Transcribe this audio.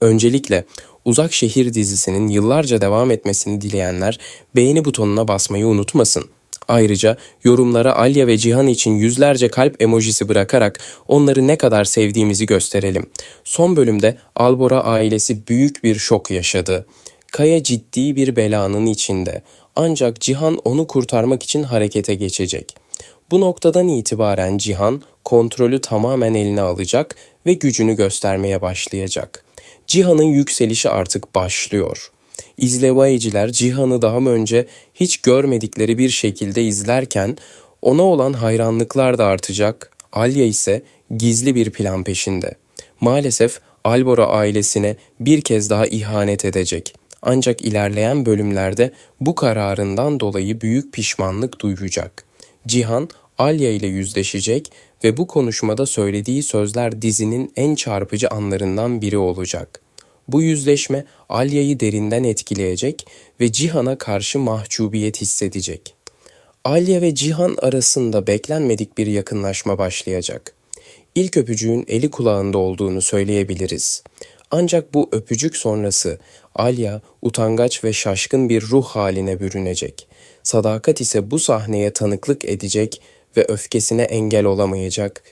Öncelikle Uzak Şehir dizisinin yıllarca devam etmesini dileyenler beğeni butonuna basmayı unutmasın. Ayrıca yorumlara Alya ve Cihan için yüzlerce kalp emojisi bırakarak onları ne kadar sevdiğimizi gösterelim. Son bölümde Albora ailesi büyük bir şok yaşadı. Kaya ciddi bir belanın içinde. Ancak Cihan onu kurtarmak için harekete geçecek. Bu noktadan itibaren Cihan kontrolü tamamen eline alacak ve gücünü göstermeye başlayacak. Cihan'ın yükselişi artık başlıyor. İzleyiciler Cihan'ı daha önce hiç görmedikleri bir şekilde izlerken ona olan hayranlıklar da artacak. Alya ise gizli bir plan peşinde. Maalesef Albora ailesine bir kez daha ihanet edecek. Ancak ilerleyen bölümlerde bu kararından dolayı büyük pişmanlık duyacak. Cihan Alya ile yüzleşecek ve bu konuşmada söylediği sözler dizinin en çarpıcı anlarından biri olacak. Bu yüzleşme Alya'yı derinden etkileyecek ve Cihan'a karşı mahcubiyet hissedecek. Alya ve Cihan arasında beklenmedik bir yakınlaşma başlayacak. İlk öpücüğün eli kulağında olduğunu söyleyebiliriz. Ancak bu öpücük sonrası Alya utangaç ve şaşkın bir ruh haline bürünecek. Sadakat ise bu sahneye tanıklık edecek ve öfkesine engel olamayacak